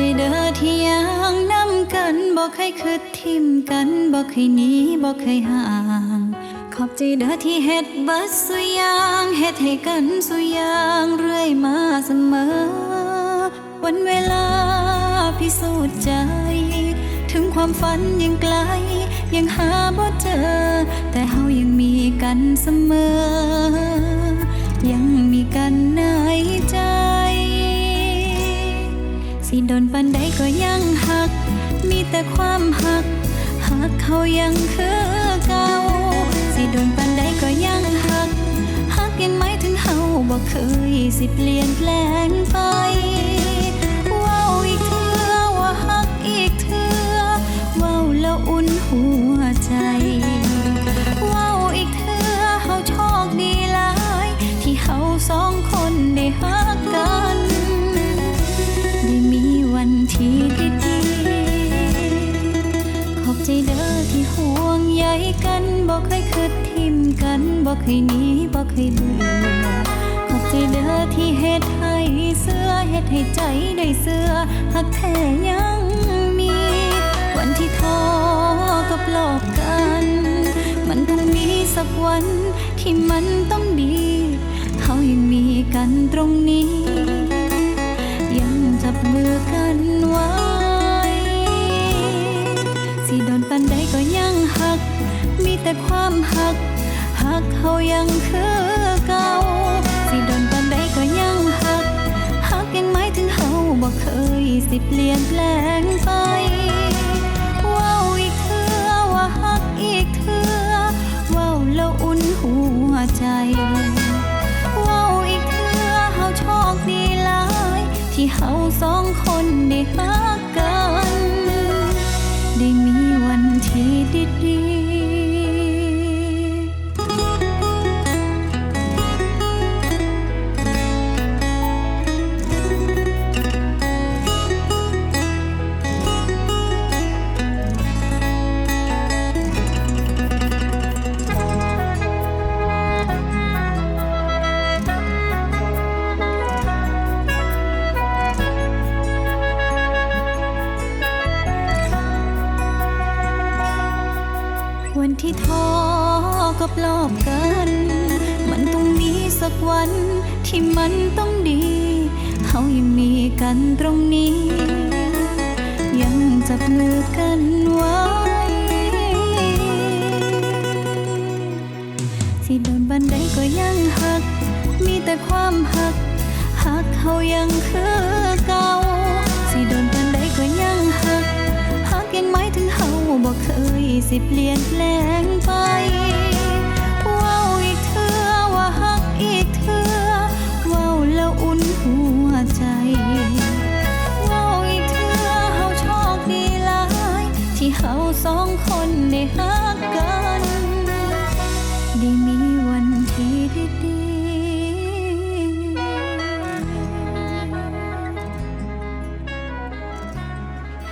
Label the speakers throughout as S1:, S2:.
S1: ใจเด้อที่ยังนำกันบ่เคยคิดทิมกันบ่เคยหนีบ่เคยห่าง ขอบใจเด้อที่เฮ็ดเบัดสุยางเฮ็ดให้กันสุยางเรื่อยมาเสมอ วันเวลาพิสูจน์ใจ ถึงความฝันยังไกล ยังหาบ่เจอ แต่เฮายังมีกันเสมอ ยัง สิโดนปันใดก็ยังหัก มีแต่ความหัก หักเขายังคือเก่า สิโดนปันใดก็ยังหัก หักยังไม่ถึงเฮาบ่เคยสิเปลี่ยนแปลงไป เคยหนีบอเคยเบื่อขอบใจเด้อที่เฮ็ดให้เสื้อเฮ็ดให้ใจได้เสื้อหักแท้ยังมี วันที่ท้อก็ปลอบกัน มันต้องมีสักวันที่มันต้องดีเขายังมีกันตรงนี้ ยังจับมือกันไว้สิโดนปันใดก็ยังหัก มีแต่ความหัก หักเขายังคือเก่า สิโดนปันใดก็ยังหักหักยังหมายถึงเฮาบ่เคยสิเปลี่ยนแปลงไปว้าอีกเถื่อว่าหักอีกเถื่อว้าแล้วอุ่นหัวใจว้าอีกเถื่อเฮาโชคดีหลาย ที่เฮาสองคนได้หักกัน ได้มีวันที่ดีๆ วันที่ท้อก็ปลอบกัน มันต้องมีสักวันที่มันต้องดีเฮายังมีกันตรงนี้ ยังจับมือกันไว้สิโดนบันไดก็ยังหัก มีแต่ความหักหักเขายังคือเก่า สิเปลี่ยนแปลงไปว้าอีกเถื่อว่าหักอีกเถื่อว้าแล้วอุ่นหัวใจว้าอีกเถื่อเฮาโชคดีหลาย ที่เฮาสองคนได้หักกันได้มีวันที่ดี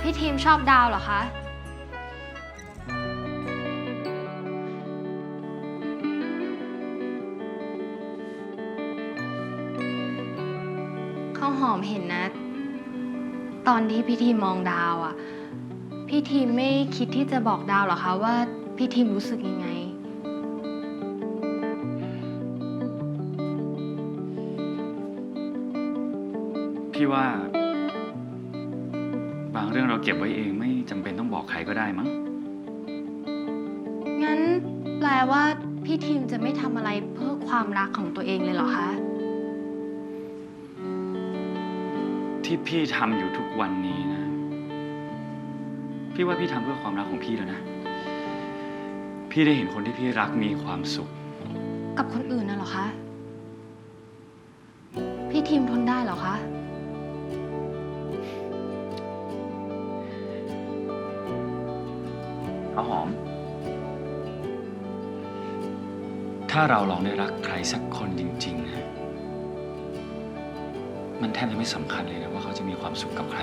S2: พี่ทีมชอบดาวเหรอคะ หอมเห็นนะ ตอนที่พี่ทีมมองดาวอะพี่ทีมไม่คิดที่จะบอกดาวเหรอคะว่าพี่ทีมรู้สึกยังไง
S3: พี่ว่า บางเรื่องเราเก็บไว้เองไม่จำเป็นต้องบอกใครก็ได้มั้ง
S2: งั้นแปลว่าพี่ทีมจะไม่ทำอะไรเพื่อความรักของตัวเองเลยเหรอคะ
S3: ที่พี่ทำอยู่ทุกวันนี้นะ พี่ว่าพี่ทำเพื่อความรักของพี่แล้วนะ พี่ได้เห็นคนที่พี่รักมีความสุข
S2: กับคนอื่นน่ะเหรอคะ พี่ทีมทนได้เหรอคะ
S3: ข้าวหอม ถ้าเราลองได้รักใครสักคนจริงๆนะ มันแทบจะไม่สำคัญเลยนะว่าเขาจะมีความสุขกับใคร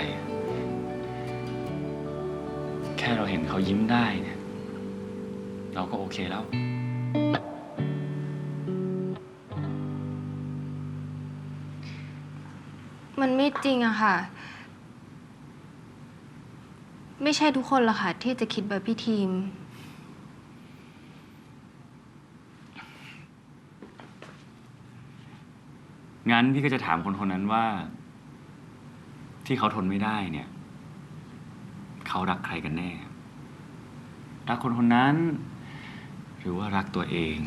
S3: แค่เราเห็นเขายิ้มได้เนี่ยเราก็โอเคแล้ว
S2: มันไม่จริงอะค่ะ ไม่ใช่ทุกคนหรอกค่ะที่จะคิดแบบพี่ทีม
S3: งั้นพี่ก็จะถามคนคนนั้นว่า ที่เขาทนไม่ได้เนี่ย เขารักใครกันแน่ รักคนคนนั้น หรือว่ารักตัวเอง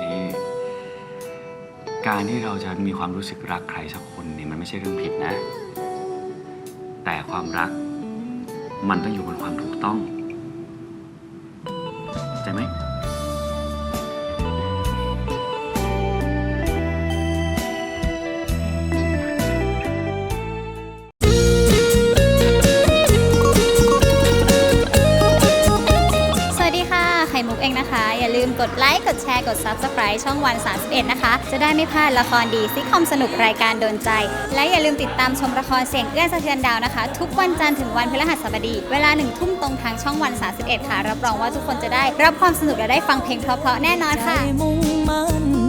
S3: นี่การที่เราจะมีความรู้สึกรักใครสักคนเนี่ยมันไม่ใช่เรื่องผิดนะ แต่ความรัก มันต้องอยู่บนความถูกต้องเข้าใจไหม
S4: ดไลค์กดแชร์กด Subscribe ช่องวัน 31 นะคะ จะได้ไม่พลาดละครดีซิคอมสนุกรายการโดนใจ และอย่าลืมติดตามชมละครเสียงเอื้อนสะเทือนดาวนะคะ ทุกวันจันทร์ถึงวันพฤหัสบดี เวลาหนึ่งทุ่มตรงทางช่องวัน 31 ค่ะ รับรองว่าทุกคนจะได้รับความสนุกและได้ฟังเพลงเพราะๆแน่นอนค่ะ
S1: มุ่งมั่น